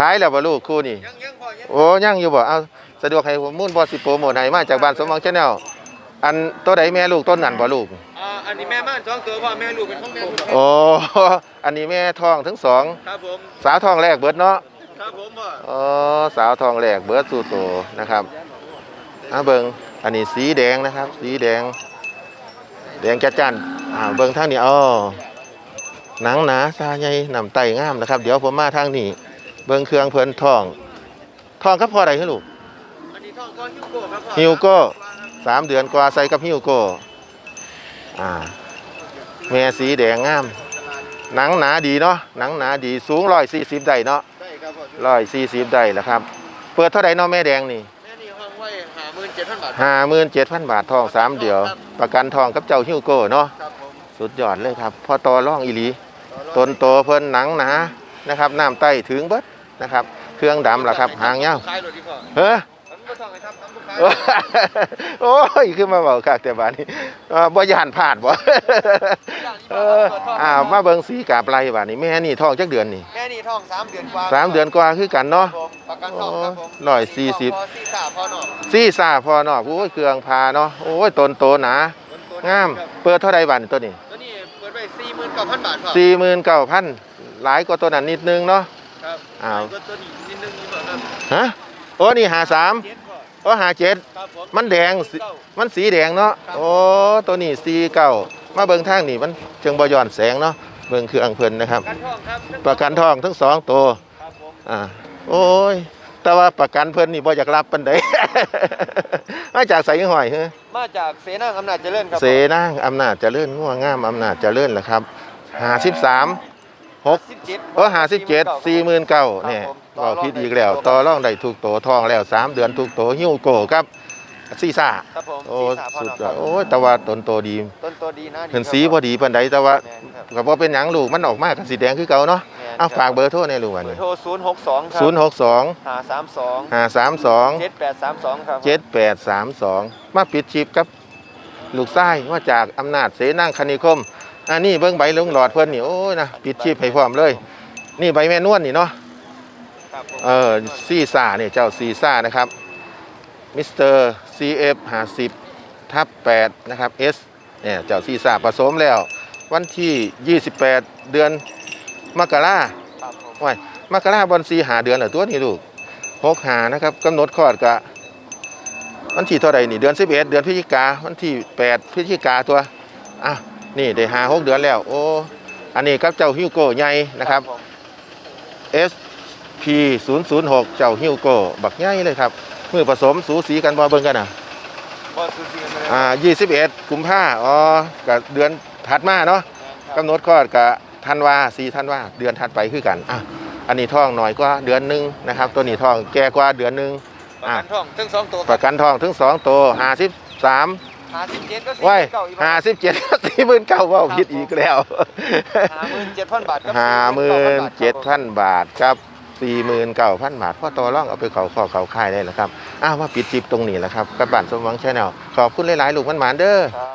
ขายแล้วบ่ลูกคู่นี่ยังยังพอยังโอ้ยังอยู่บ่เอาสะดวกให้ผมมุ่นบ่สิโปรโมทให้มาจากบ้านสมหวังชาแนลอันตัวใดแม่ลูกต้นนั่นบ่ลูกอ่าอันนี้แม่ม่านสองตัวพ่อแม่ลูกเป็นของแม่ลูกโอ้อันนี้แม่ท้องทั้งสองครับผมสาวท้องแรกเบิดเนาะครับผมพ่ออ๋อสาวท้องแรกเบิดสู่โตนะครับอ่าเบิ่งอันนี้สีแดงนะครับ สีแดง แดงจัดจ้านอ่าเบิ่งทางนี้อ๋อหนังหนาซาใหญ่น้ำไตงามนะครับ เดี๋ยวผมมาทางนี้ เบิ่งเครื่องเพิ่นท้องท้องกับพ่อใดให้ลูกอันนี้ทองก็ฮิวโก้ครับพ่อฮิวโก้สามเดือนกว่าใส่กับฮิวโก้อ่าแม่สีแดงงาม หนังหนาดีเนาะหนังหนาดีสูงร้อยสี่สิบได้เนาะได้ครับพ่อร้อยสี่สิบได้แหละครับ เปิดเท่าไดเนาะแม่แดงนี่แม่นี่ห้องไว้หาหมื่นเจ็ดพันบาทห้าหมื่นเจ็ดพันบาททองสามเดียว ประกันทองกับเจ้าฮิวโก้เนาะครับผมสุดยอดเลยครับพอต่อร่องอีหลี ต้นโตเพิ่นหนังหนานะครับน้ำไตถึงเบิด นะครับ เครื่องดำล่ะครับ หางยาวขายรถดีพ่อเฮ้อผมก็ทองให้ทำทำลูกค้าโอ้ยขึ้นมาเบาคักแต่บาดนี้เอ่อบ่ยานพลาดบ่เอออ้าวมาเบิ่งสีกาบไรบาดนี้แม่นี่ท้องจักเดือนนี่แม่นี่ทองสามเดือนกว่าสามเดือนกว่าคือกันเนาะครับผมประกันทองครับผมโอ้ร้อยสี่สิบพอสี่สามพอหน่อซี่ซาพอเนาะโอ้ยเครื่องพาเนาะโอ้ยต้นโตหนาต้นตัวงามครับเปิดเท่าใดบาดนี้ตัวนี้ตัวนี้เปิดไปสี่หมื่นเก้าพันบาทพ่อ49,000หลายกว่าตัวนั้นนิดนึงเนาะครับ อ้าวก็ตัวนี้นิดนึงนี่พ่อครับฮะโอ้นี่53เจ็ดพ่อโอ้57ครับผมมันแดงสิเก้ามันสีแดงเนาะครับโอ้ตัวนี้สีเก่ามาเบิ่งทางนี่มันเชิงบ่ย้อนแสงเนาะเบิ่งคืออังเพิ่นนะครับประกันทองครับประกันทองทั้งสองตัวครับผมอ่าโอ้ย แต่ว่าประกันเพิ่นนี่บ่อยากรับปานใด มาจากไสยังห้อยเฮ้ มาจากเสนาอำนาจเจริญครับเสนางอำนาจเจริญงัวงามอำนาจเจริญล่ะครับ53 6สิบ เจ็ดเออ57 49,000เนี่ยเว้าผิดอีกแล้ว ต่อรองได้ทุกโตทองแล้ว3เดือนทุกโตหิ้วโกครับซีซ่าครับผมโอ้สีสาพอสุดหน่อยยอดโอ้ยแต่ว่าต้นโตดีต้นตัวดีนะเห็นสีพอดีปานใดแต่ว่าแม่นครับก็บ่เป็นหยังลูกมันออกมากับสีแดงคือเก่าเนาะแม่นเอาครับฝากเบอร์โทรในลูกวันเบอนี้ร์โทรศูนย์หกสองครับ062หาสามสอง532เจ็ดแปดสามสองครับ7832มาปิดชิปกับ ลูกชายมาจากอำนาจเสนางคณิคม อันนี้เบิ่งใบลุงหลอดเพิ่นนี่โอ้ยนะปิดชิปให้พร้อมเลย นี่ใบแม่นวลนี่เนาะครับผมเออซีซ่าเนี่ยเจ้าซีซ่านะครับมิสเตอร์ CF 50ทับ8นะครับ S เนี่ยเจ้าซีซ่าผสมแล้ว วันที่ 28 เดือนมกราครับผมว้ายมกราบอนซีหาเดือนเหรอตัวนี้ลูกหกหานะครับกำหนดคลอดกะวันที่เท่าไหร่นี่เดือน11 เดือนพฤศจิกาวันที่ 8 พฤศจิกาตัวอะ นี่ได้หาหกเดือนแล้ว โอ้ อันนี้ครับเจ้าฮิวโก้ใหญ่นะครับผม SP 0 0 6เจ้าฮิวโก้บักใหญ่เลยครับมือผสมสูสีกันบ่เบิ่งกันอะบอลซูซีมาเลยอ่า21กุมภาอ๋อกับเดือนถัดมาเนาะครับกำหนดคลอดกับธันวาสี่ธันวาเดือนถัดไปคือกันอะอันนี้ท้องหน่อยกว่าเดือนหนึ่งนะครับ ตัวนี้ท้องแก่กว่าเดือนหนึ่งประกันทองทั้งสองตัวประกันท้องถึงสองตัวห้าสิบสาม หาสิบเจ็ดก็สี่ไว้เก้าอีกห้าสิบเจ็ดสี่หมื่นเก้าว่าผิดอีกแล้วหาหมื่นเจ็ดพันบาทครับห้าหมื่นเจ็ดพันบาทครับสี่หมื่นเก้าพันบาทพ่อต่อร่องเอาไปเขาข้อเขาค่ายได้แล้วครับอ้าวมาปิดจิบตรงนี้แหละครับกับบ้านสมหวังชาแนลขอบคุณหลายๆลูกมันหมานๆเด้อ ครับ